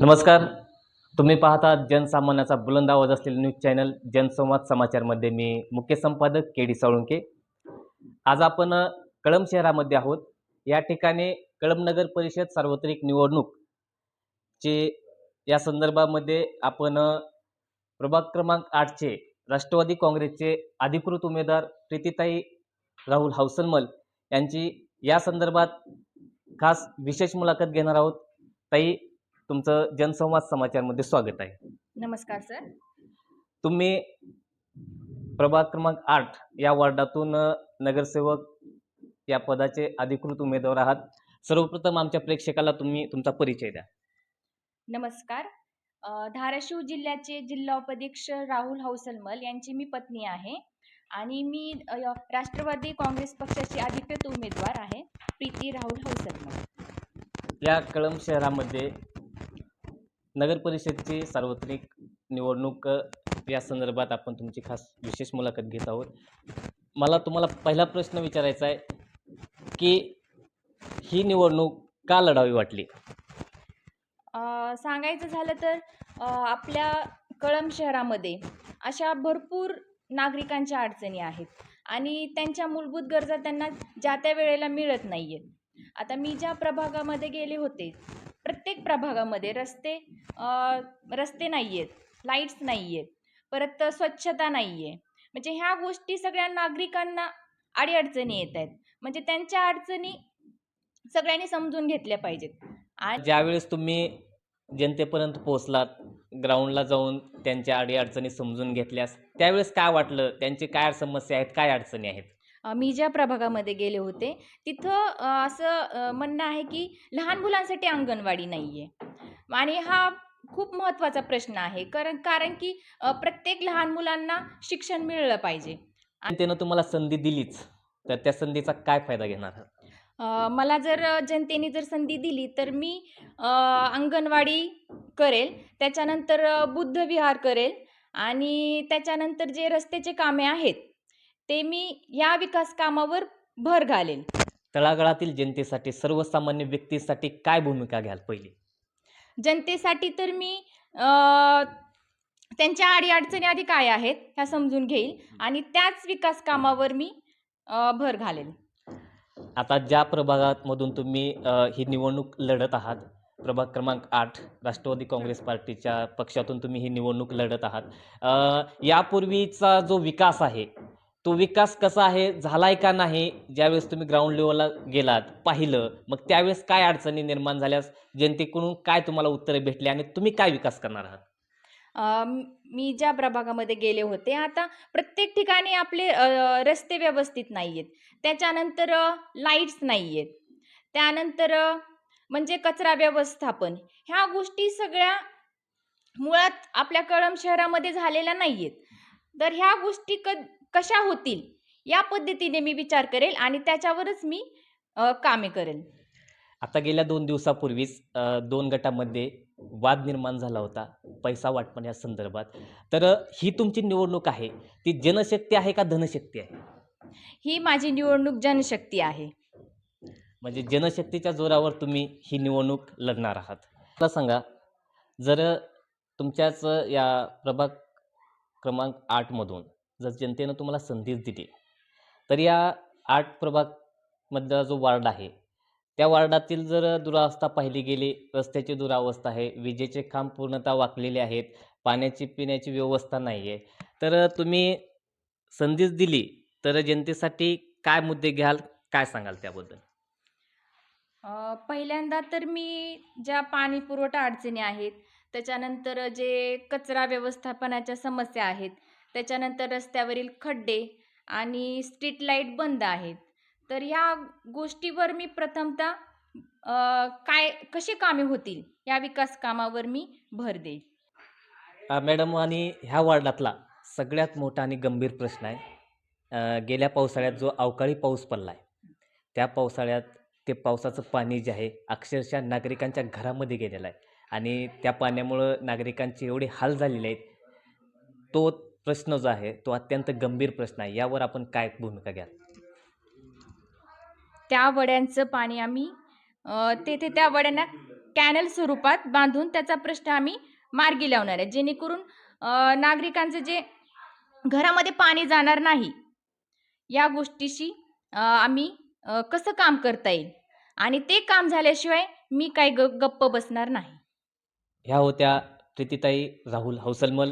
नमस्कार. तुम्ही पाहता जनसामान्याचा बुलंद आवाज असलेले न्यूज चॅनल जनसंवाद समाचारमध्ये मी मुख्य संपादक के डी साळुंके आज आपण कळंब शहरामध्ये आहोत. या ठिकाणी कळंब नगर परिषद सार्वत्रिक निवडणूक चे या संदर्भामध्ये आपण प्रभाग क्रमांक आठचे राष्ट्रवादी काँग्रेसचे अधिकृत उमेदवार प्रीतीताई राहुल हौसनमल यांची या संदर्भात खास विशेष मुलाखत घेणार आहोत. ताई तुमचं जनसंवाद समाचारमध्ये स्वागत आहे. नमस्कार सर. तुम्ही प्रभाग क्रमांक आठ या वार्डातून नगरसेवक या पदाचे अधिकृत उमेदवार आहात. सर्वप्रथम आमच्या प्रेक्षकाला तुम्ही तुमचा परिचय द्या. नमस्कार. अ, धाराशिव जिल्ह्याचे जिल्हा उपाध्यक्ष राहुल हौसलमल यांची मी पत्नी आहे आणि मी अ, राष्ट्रवादी काँग्रेस पक्षाची अधिकृत उमेदवार आहे प्रीती राहुल हौसलमल. या कळंब शहरामध्ये नगर परिषदची सार्वत्रिक निवडणूक या संदर्भात आपण तुमची खास विशेष मुलाखत घेत आहोत. मला तुम्हाला पहिला प्रश्न विचारायचा आहे की ही निवडणूक का लढावी वाटली? सांगायचं झालं तर आपल्या कळंब शहरामध्ये अशा भरपूर नागरिकांच्या अडचणी आहेत आणि त्यांच्या मूलभूत गरजा त्यांना ज्या त्या वेळेला मिळत नाही आहेत आता मी ज्या प्रभागामध्ये गेले होते प्रत्येक प्रभागामध्ये रस्ते रस्ते नाही आहेत लाईट्स नाही आहेत परत स्वच्छता नाही आहे म्हणजे ह्या गोष्टी सगळ्या नागरिकांना अडीअडचणी येत आहेत. म्हणजे त्यांच्या अडचणी सगळ्यांनी समजून घेतल्या पाहिजेत. आणि ज्यावेळेस तुम्ही जनतेपर्यंत पोहोचलात ग्राउंडला जाऊन त्यांच्या अडीअडचणी समजून घेतल्यास त्यावेळेस काय वाटलं? त्यांची काय समस्या आहेत? काय अडचणी आहेत? मी ज्या प्रभागामध्ये गेले होते तिथं असं म्हणणं आहे की लहान मुलांसाठी अंगणवाडी नाही आहे आणि हा खूप महत्त्वाचा प्रश्न आहे. कारण कारण की प्रत्येक लहान मुलांना शिक्षण मिळलं पाहिजे. जनतेनं तुम्हाला संधी दिलीच. तर त्या संधीचा काय फायदा घेणार? मला जर जनतेने जर संधी दिली तर मी अंगणवाडी करेल त्याच्यानंतर अ, बुद्धविहार करेल आणि त्याच्यानंतर जे रस्त्याचे कामे आहेत ते मी या विकास कामावर भर घालेल तळागाळातील जनतेसाठी सर्वसामान्य व्यक्तीसाठी काय भूमिका घ्याल पहिली? जनतेसाठी तर मी अ, त्यांच्या अडीअडचणी आधी काय आहेत ह्या समजून घेईल आणि त्याच विकास कामावर मी अ, भर घालेल आता ज्या प्रभागामधून तुम्ही अ, ही निवडणूक लढत आहात प्रभाग क्रमांक आठ राष्ट्रवादी काँग्रेस पार्टीच्या पक्षातून तुम्ही ही निवडणूक लढत आहात अ, यापूर्वीचा जो विकास आहे तो विकास कसा आहे झालाय का नाही ज्यावेळेस तुम्ही ग्राउंड लेवलला गेलात पाहिलं मग त्यावेळेस काय अडचणी निर्माण झाल्यास जनतेकडून काय तुम्हाला उत्तरे भेटली आणि तुम्ही काय विकास करणार आहात? मी ज्या प्रभागामध्ये गेले होते आता प्रत्येक ठिकाणी आपले रस्ते व्यवस्थित नाही आहेत त्याच्यानंतर लाईट्स नाही आहेत त्यानंतर म्हणजे कचरा व्यवस्थापन. ह्या गोष्टी सगळ्या मुळात आपल्या कळंब शहरामध्ये झालेल्या नाही आहेत तर ह्या गोष्टी क कशा होतील या पद्धतीने मी विचार करेल आणि त्याच्यावरच मी कामे करेल. आता गेल्या दोन दिवसापूर्वीच दोन गटामध्ये वाद निर्माण झाला होता पैसा वाटपण या संदर्भात. तर ही तुमची निवडणूक आहे ती जनशक्ती आहे का धनशक्ती आहे? ही माझी निवडणूक जनशक्ती आहे. म्हणजे जनशक्तीच्या जोरावर तुम्ही ही निवडणूक लढणार आहात. मला सांगा जर तुमच्याच या प्रभाग क्रमांक आठमधून जर जनतेनं तुम्हाला संधीच दिली तर या आठ प्रभागमधला जो वार्ड आहे त्या वार्डातील जर दुरावस्था पाहिली गेली रस्त्याची दुरावस्था आहे विजेचे खांब पूर्णतः वाकलेले आहेत पाण्याची पिण्याची व्यवस्था नाही आहे तर तुम्ही संधीच दिली तर जनतेसाठी काय मुद्दे घ्याल काय सांगाल त्याबद्दल? पहिल्यांदा तर मी ज्या पाणी पुरवठा अडचणी आहेत त्याच्यानंतर जे कचरा व्यवस्थापनाच्या समस्या आहेत त्याच्यानंतर रस्त्यावरील खड्डे आणि स्ट्रीट लाइट बंद आहेत. तर ह्या गोष्टीवर मी प्रथमतः काय कशी कामे होतील? या विकास कामावर मी भर देईल. मॅडम आणि ह्या वार्डातला सगळ्यात मोठा आणि गंभीर प्रश्न आहे. गेल्या पावसाळ्यात जो अवकाळी पाऊस पडला आहे त्या पावसाळ्यात ते पावसाचं पाणी जे आहे अक्षरशः नागरिकांच्या घरामध्ये गेलेलं आहे. आणि त्या पाण्यामुळं नागरिकांचे एवढे हाल झालेले आहेत. तो प्रश्न जो आहे तो अत्यंत गंभीर प्रश्न आहे. यावर आपण काय भूमिका घ्याल? त्या वड्यांचं पाणी आम्ही तेथे त्या वड्यांना कॅनल स्वरूपात बांधून त्याचा प्रश्न आम्ही मार्गी लावणार आहे. जेणेकरून नागरिकांचं जे घरामध्ये पाणी जाणार नाही या गोष्टीशी आम्ही कसं काम करता येईल? आणि ते काम झाल्याशिवाय मी काय ग गप्प बसणार नाही. ह्या होत्या प्रीतीताई राहुल हौसलमल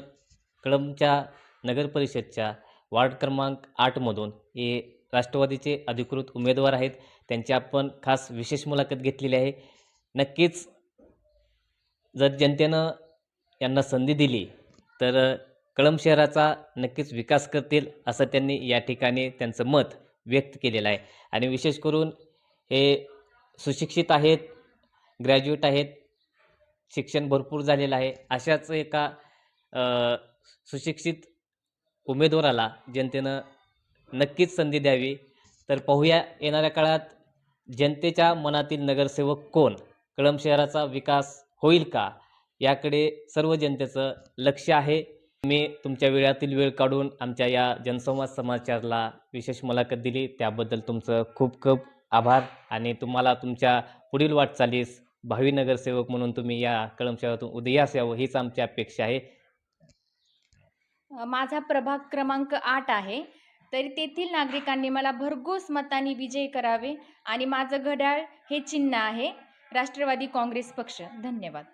कळमच्या नगर परिषदच्या वार्ड क्रमांक आठमधून हे राष्ट्रवादीचे अधिकृत उमेदवार आहेत. त्यांची आपण खास विशेष मुलाखत घेतलेली आहे. नक्कीच जर जनतेनं यांना संधी दिली तर कळंब शहराचा नक्कीच विकास करतील असं त्यांनी या ठिकाणी त्यांचं मत व्यक्त केलेलं आहे. आणि विशेष करून हे सुशिक्षित आहेत ग्रॅज्युएट आहेत शिक्षण भरपूर झालेलं आहे. अशाच एका सुशिक्षित उमेदवाराला जनतेनं नक्कीच संधी द्यावी. तर पाहूया येणाऱ्या काळात जनतेच्या मनातील नगरसेवक कोण? कळम शहराचा विकास होईल का? याकडे सर्व जनतेचं लक्ष आहे. मी तुमच्या वेळातील वेळ काढून आमच्या या जनसंवाद समाचारला विशेष मुलाखत दिली. त्याबद्दल तुमचं खूप खूप आभार आणि तुम्हाला तुमच्या पुढील वाटचालीस भावी नगरसेवक म्हणून तुम्ही या कळम शहरातून उदयास यावं हीच आमची अपेक्षा आहे. माझा प्रभाग क्रमांक आठ आहे. तरी तेथील नागरिकांनी मला भरघोस मताने विजयी करावे आणि माझं घड्याळ हे चिन्ह आहे. राष्ट्रवादी काँग्रेस पक्ष. धन्यवाद.